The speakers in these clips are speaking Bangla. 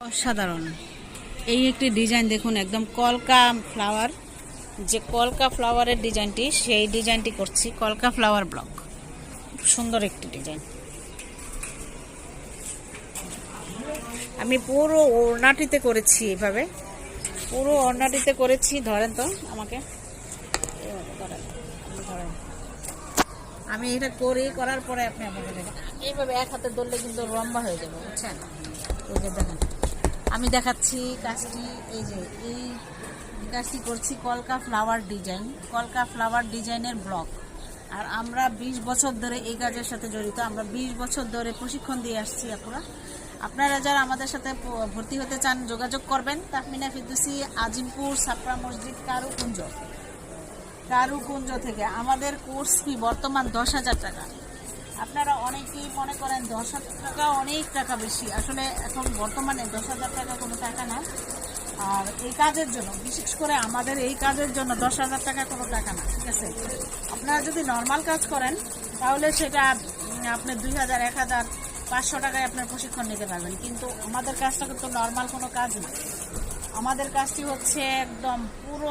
অসাধারণ। এই একটি ডিজাইন দেখুন, একদম কলকা ফ্লাওয়ার। যে কলকা ফ্লাওয়ারের ডিজাইনটি, সেই ডিজাইনটি করছি, কলকা ফ্লাওয়ার ব্লক। সুন্দর একটি ডিজাইন। আমি পুরো ওড়নাটিতে করেছি এভাবে। পুরো ওড়নাটিতে করেছি, ধরেন তো আমাকে। ধরেন। আমি এটা করি, করার পরে আপনি আমাকে এইভাবে এক হাতে ধরলে কিন্তু লম্বা হয়ে যাবে, বুঝছেন? দেখেন। আমি দেখাচ্ছি কাজটি, এই যে, এই কাজটি করছি কলকা ফ্লাওয়ার ডিজাইন, কলকা ফ্লাওয়ার ডিজাইনের ব্লক। আর আমরা ২০ বছর ধরে এই কাজের সাথে জড়িত, আমরা ২০ বছর ধরে প্রশিক্ষণ দিয়ে আসছি আপুরা। আপনারা যারা আমাদের সাথে ভর্তি হতে চান, যোগাযোগ করবেন, তাহমিনা ফিদ্দুসি আজিমপুর ছাপড়া মসজিদ, কারুকুঞ্জ। কারুকুঞ্জ থেকে। আমাদের কোর্স ফি বর্তমান দশ হাজার টাকা। আপনারা অনেকেই মনে করেন দশ হাজার টাকা অনেক টাকা বেশি। আসলে এখন বর্তমানে দশ হাজার টাকা কোনো টাকা না। আর এই কাজের জন্য, বিশেষ করে আমাদের এই কাজের জন্য দশ হাজার টাকা কোনো টাকা না, ঠিক আছে? আপনারা যদি নর্মাল কাজ করেন, তাহলে সেটা আপনি দুই হাজার, এক হাজার, পাঁচশো টাকায় আপনার প্রশিক্ষণ নিতে পারবেন। কিন্তু আমাদের কাজটা কিন্তু নর্মাল কোনো কাজ না। আমাদের কাজটি হচ্ছে একদম পুরো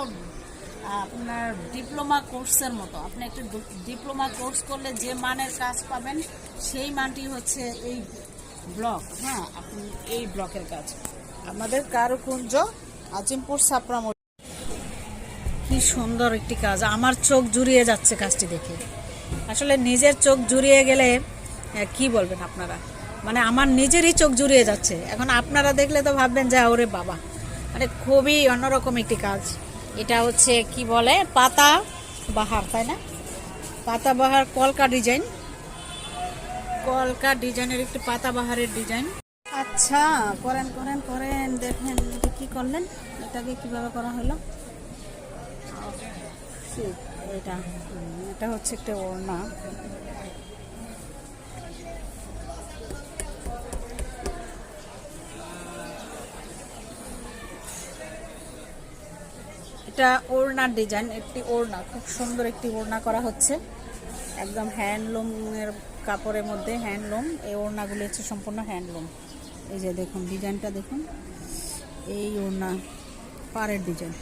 আপনার ডিপ্লোমা কোর্সের মতো। আপনি একটু ডিপ্লোমা কোর্স করলে যে মানের কাজ পাবেন সেই মানটি হচ্ছে এই ব্লক। হ্যাঁ আপনি এই ব্লকের কাজ। আমাদের কারুকুঞ্জ আজিমপুর মোড়। কি সুন্দর একটি কাজ। আমার চোখ জুড়িয়ে যাচ্ছে কাজটি দেখে। আসলে নিজের চোখ জুড়িয়ে গেলে কি বলবেন আপনারা? মানে আমার নিজেরই চোখ জুড়িয়ে যাচ্ছে। এখন আপনারা দেখলে তো ভাববেন যে ওরে বাবা। মানে খুবই অন্যরকম একটি কাজ। এটা হচ্ছে কি বলে? পাতা বাহার, তাই না? পাতা বাহার কলকা ডিজাইন। কলকা ডিজাইনের একটু পাতা বাহারের ডিজাইন। আচ্ছা করেন করেন করেন। দেখেন কি করলেন? এটাকে কীভাবে করা হলো? এটা। এটা হচ্ছে একটা ওড়না। এটা ওড়নার ডিজাইন, একটি ওড়না, খুব সুন্দর একটি ওড়না করা হচ্ছে। একদম হ্যান্ডলুমের কাপড়ের মধ্যে হ্যান্ডলুম, এই ওড়নাগুলি হচ্ছে সম্পূর্ণ হ্যান্ডলুম। এই যে দেখুন, ডিজাইনটা দেখুন। এই ওড়না পাড়ের ডিজাইন।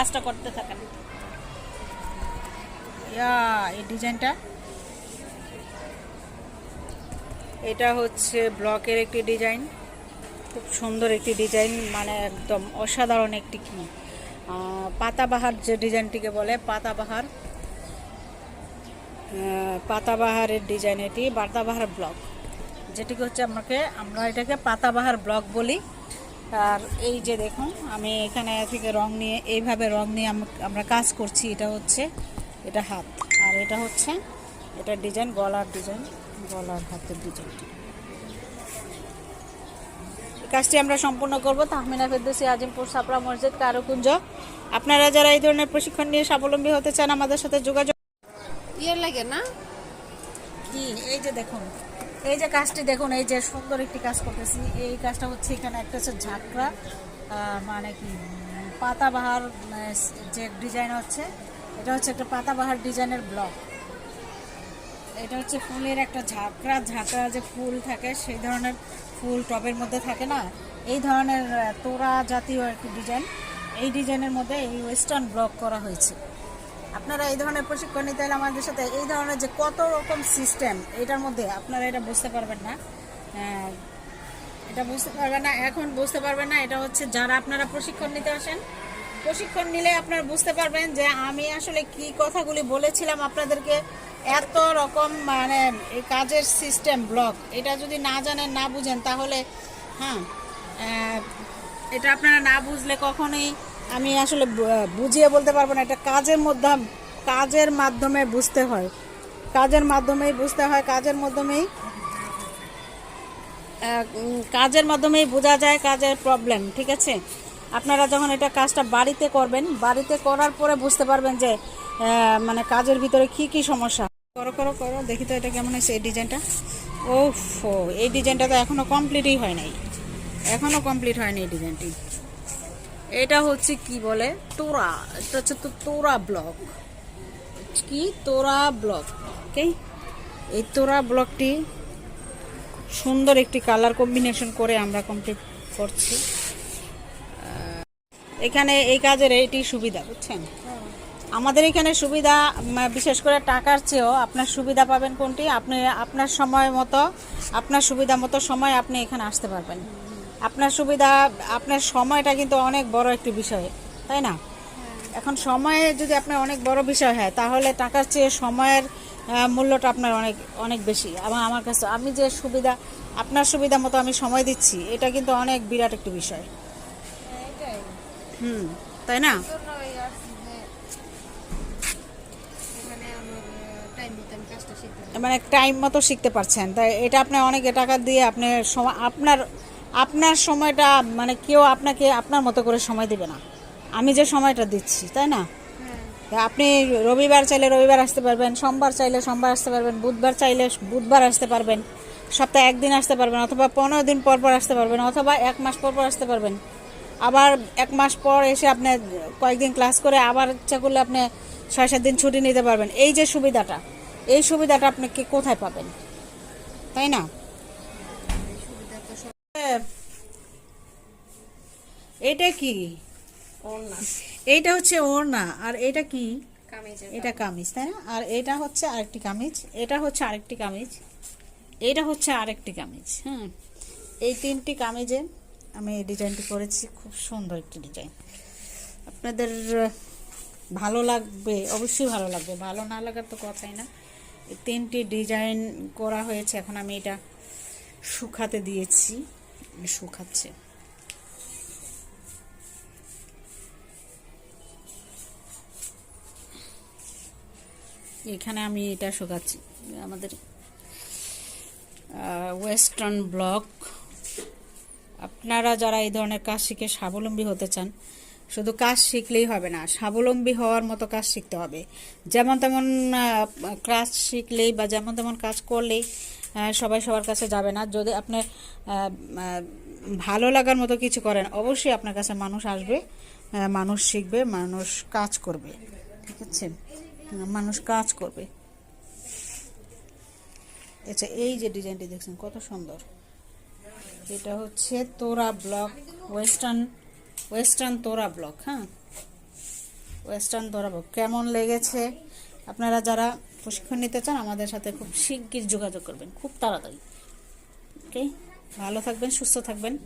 কাজটা করতে থাকেন। ইয়া, এই ডিজাইনটা। এটা হচ্ছে ব্লকের একটি ডিজাইন। খুব সুন্দর একটি ডিজাইন মানে একদম অসাধারণ একটি কি। পাতাবাহার যে ডিজাইনটিকে বলে, পাতাবাহার। পাতাবাহারের ডিজাইন এটি পাতাবাহার ব্লক। যেটিকে হচ্ছে আমাকে, আমরা এটাকে পাতাবাহার ব্লক বলি। আর এই যে দেখুন আমি এখানে থেকে রং নিয়ে এইভাবে রং নিয়ে আম- আমরা কাজ করছি। এটা হচ্ছে এটা হাত। আর এটা হচ্ছে এটা ডিজাইন গলার ডিজাইন গলার হাতের ডিজাইন। কাজটি আমরা সম্পূর্ণ করব তাহমিনা ফেরদৌসি আজিমপুর সাপড়া মসজিদ কারুকুঞ্জ। আপনারা যারা এই ধরনের প্রশিক্ষণ নিয়ে স্বাবলম্বী হতে চান আমাদের সাথে যোগাযোগ ইয়ে লাগে না? কি? এই যে দেখুন এই যে কাজটি দেখুন, এই যে সুন্দর একটি কাজ করতেছি। এই কাজটা হচ্ছে এখানে একটা হচ্ছে ঝাঁকড়া মানে কি, পাতাবাহার যে ডিজাইন হচ্ছে, এটা হচ্ছে একটা পাতাবাহার ডিজাইনের ব্লক এটা হচ্ছে ফুলের একটা ঝাঁকড়া ঝাঁকড়া যে ফুল থাকে, সেই ধরনের ফুল টবের মধ্যে থাকে না? এই ধরনের তোড়া জাতীয় একটি ডিজাইন। এই ডিজাইনের মধ্যে এই ওয়েস্টার্ন ব্লক করা হয়েছে। আপনারা এই ধরনের প্রশিক্ষণ নিতে হলে আমাদের সাথে এই ধরনের যে কত রকম সিস্টেম এটার মধ্যে আপনারা এটা বুঝতে পারবেন না। এটা বুঝতে পারবেন না, এখন বুঝতে পারবেন না, এটা হচ্ছে যারা আপনারা প্রশিক্ষণ নিতে আসেন। প্রশিক্ষণ নিলে আপনারা বুঝতে পারবেন যে আমি আসলে কি কথাগুলি বলেছিলাম আপনাদেরকে, এত রকম মানে এই কাজের সিস্টেম ব্লক এটা যদি না জানেন, না বুঝেন, তাহলে হ্যাঁ এটা আপনারা না বুঝলে কখনোই আমি আসলে বুঝিয়ে বলতে পারব না। এটা কাজের মধ্যে কাজের মাধ্যমে বুঝতে হয়। কাজের মাধ্যমেই বুঝতে হয়। কাজের মাধ্যমেই কাজের মাধ্যমেই বোঝা যায় কাজের প্রবলেম ঠিক আছে? আপনারা যখন এটা কাজটা বাড়িতে করবেন, বাড়িতে করার পরে বুঝতে পারবেন যে মানে কাজের ভিতরে কি কি সমস্যা। করো করো করো, দেখি তো এটা কেমন হয়েছে, এই ডিজাইনটা ও এই ডিজাইনটা তো এখনও কমপ্লিটই হয় নাই। এখনও কমপ্লিট হয়নি এই ডিজাইনটি এটা হচ্ছে কি বলে? তোরা। এটা হচ্ছে তো তোরা ব্লক। কি? তোরা ব্লক। ওকে এই তোরা ব্লকটি সুন্দর একটি কালার কম্বিনেশন করে আমরা কমপ্লিট করছি। এখানে এই কাজের এটি সুবিধা বুঝছেন? আমাদের এখানে সুবিধা বিশেষ করে টাকার চেয়েও আপনার সুবিধা পাবেন কোনটি? আপনি আপনার সময় মতো আপনার সুবিধা মতো সময় আপনি এখানে আসতে পারবেন। আপনার সুবিধা, আপনার সময়টা কিন্তু অনেক বড় একটি বিষয়, তাই না? এখন সময়ে যদি আপনার অনেক বড় বিষয় হয়, তাহলে টাকার চেয়ে সময়ের মূল্যটা আপনার অনেক অনেক বেশি। এবং আমার কাছে, আমি যে সুবিধা, আপনার সুবিধা মতো আমি সময় দিচ্ছি, এটা কিন্তু অনেক বিরাট একটি বিষয়। হুম, তাই না? মানে টাইম মতো শিখতে পারছেন। তাই এটা আপনি অনেক টাকা দিয়ে আপনি আপনার আপনার সময়টা মানে কেউ আপনাকে আপনার মতো করে সময় দেবে না। আমি যে সময়টা দিচ্ছি তাই না? হ্যাঁ। আপনি রবিবার চাইলে রবিবার আসতে পারবেন সোমবার চাইলে সোমবার আসতে পারবেন বুধবার চাইলে বুধবার আসতে পারবেন সপ্তাহে একদিন আসতে পারবেন অথবা পনেরো দিন পর পর আসতে পারবেন অথবা এক মাস পর পর আসতে পারবেন। আবার এক মাস পর এসে আপনি কয়েকদিন ক্লাস করে আবার ইচ্ছা করলে আপনি ছয় সাত দিন ছুটি নিতে পারবেন। এই যে সুবিধাটা এই সুবিধাটা আপনি কি কোথায় পাবেন? তাই না? এটা কি? ওর না এইটা হচ্ছে ওড়না আর এটা কি? এটা কামিজ তাই না? আর এটা হচ্ছে আরেকটি কামিজ এটা হচ্ছে আরেকটি কামিজ এটা হচ্ছে আরেকটি কামিজ হ্যাঁ এই তিনটি কামিজে আমি এই ডিজাইনটি করেছি খুব সুন্দর একটি ডিজাইন। আপনাদের ভালো লাগবে অবশ্যই ভালো লাগবে ভালো না লাগার তো কথাই না। এই তিনটি ডিজাইন করা হয়েছে এখন আমি এটা শুকাতে দিয়েছি। শুকাচ্ছে এখানে আমি এটা শুকাচ্ছি। আমাদের ওয়েস্টার্ন ব্লক আপনারা যারা এই ধরনের কাজ শিখে স্বাবলম্বী হতে চান, শুধু কাজ শিখলেই হবে না, স্বাবলম্বী হওয়ার মতো কাজ শিখতে হবে। যেমন তেমন কাজ শিখলেই বা যেমন তেমন কাজ করলেই সবাই সবার কাছে যাবে না। যদি আপনি ভালো লাগার মতো কিছু করেন অবশ্যই আপনার কাছে মানুষ আসবে মানুষ শিখবে মানুষ কাজ করবে ঠিক আছে? আহ, মানুষ কাজ করবে। আচ্ছা এই যে ডিজাইনটি দেখছেন কত সুন্দর। এটা হচ্ছে তোরা ব্লক ওয়েস্টার্ন ওয়েস্টার্ন তোরা ব্লক হ্যাঁ? ওয়েস্টার্ন তোরা ব্লক। কেমন লেগেছে? আপনারা যারা প্রশিক্ষণ নিতে চান, আমাদের সাথে খুব শিগগির যোগাযোগ করবেন, খুব তাড়াতাড়ি। ওকে ভালো থাকবেন, সুস্থ থাকবেন।